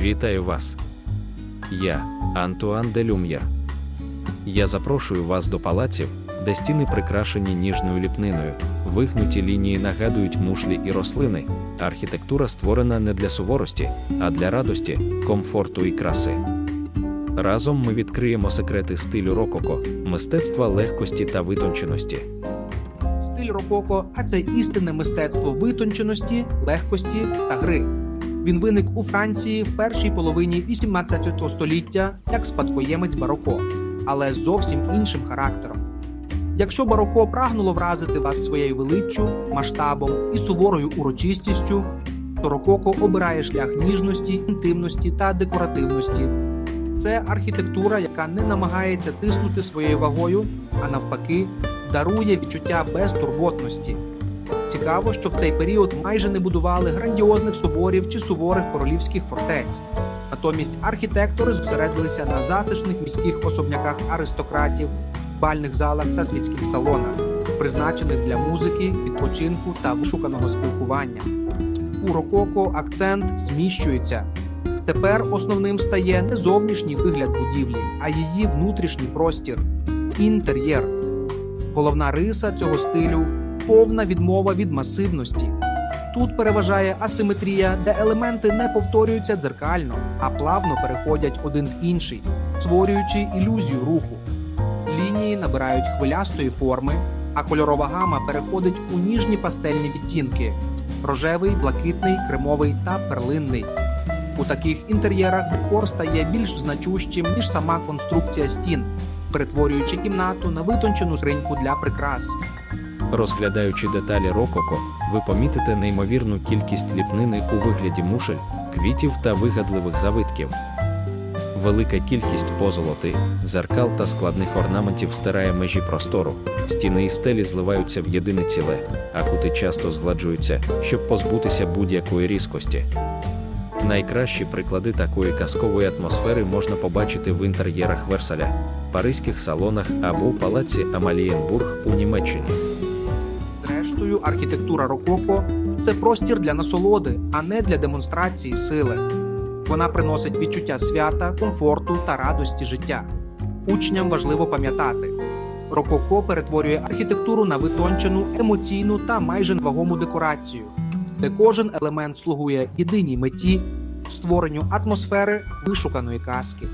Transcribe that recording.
Вітаю вас. Я Антуан де Люм'єр. Я запрошую вас до палаців, де стіни прикрашені ніжною ліпниною, вигнуті лінії нагадують мушлі і рослини. Архітектура створена не для суворості, а для радості, комфорту і краси. Разом ми відкриємо секрети стилю рококо, мистецтва легкості та витонченості. Стиль рококо, а це істинне мистецтво витонченості, легкості та гри. Він виник у Франції в першій половині 18 століття як спадкоємець бароко, але зовсім іншим характером. Якщо бароко прагнуло вразити вас своєю величчю, масштабом і суворою урочистістю, то рококо обирає шлях ніжності, інтимності та декоративності. Це архітектура, яка не намагається тиснути своєю вагою, а навпаки, дарує відчуття безтурботності. Цікаво, що в цей період майже не будували грандіозних соборів чи суворих королівських фортець. Натомість архітектори зосередилися на затишних міських особняках аристократів, бальних залах та світських салонах, призначених для музики, відпочинку та вишуканого спілкування. У рококо акцент зміщується. Тепер основним стає не зовнішній вигляд будівлі, а її внутрішній простір інтер'єр. Головна риса цього стилю повна відмова від масивності. Тут переважає асиметрія, де елементи не повторюються дзеркально, а плавно переходять один в інший, створюючи ілюзію руху. Лінії набирають хвилястої форми, а кольорова гама переходить у ніжні пастельні відтінки: рожевий, блакитний, кремовий та перлинний. У таких інтер'єрах декор стає більш значущим, ніж сама конструкція стін, перетворюючи кімнату на витончену скриньку для прикрас. Розглядаючи деталі рококо, ви помітите неймовірну кількість ліпнини у вигляді мушель, квітів та вигадливих завитків. Велика кількість позолоти, зеркал та складних орнаментів стирає межі простору, стіни і стелі зливаються в єдине ціле, а кути часто згладжуються, щоб позбутися будь-якої різкості. Найкращі приклади такої казкової атмосфери можна побачити в інтер'єрах Версаля, паризьких салонах або в палаці Амалієнбург у Німеччині. Зрештою, архітектура рококо це простір для насолоди, а не для демонстрації сили. Вона приносить відчуття свята, комфорту та радості життя. Учням важливо пам'ятати. Рококо перетворює архітектуру на витончену, емоційну та майже невагому декорацію, де кожен елемент слугує єдиній меті створенню атмосфери вишуканої казки.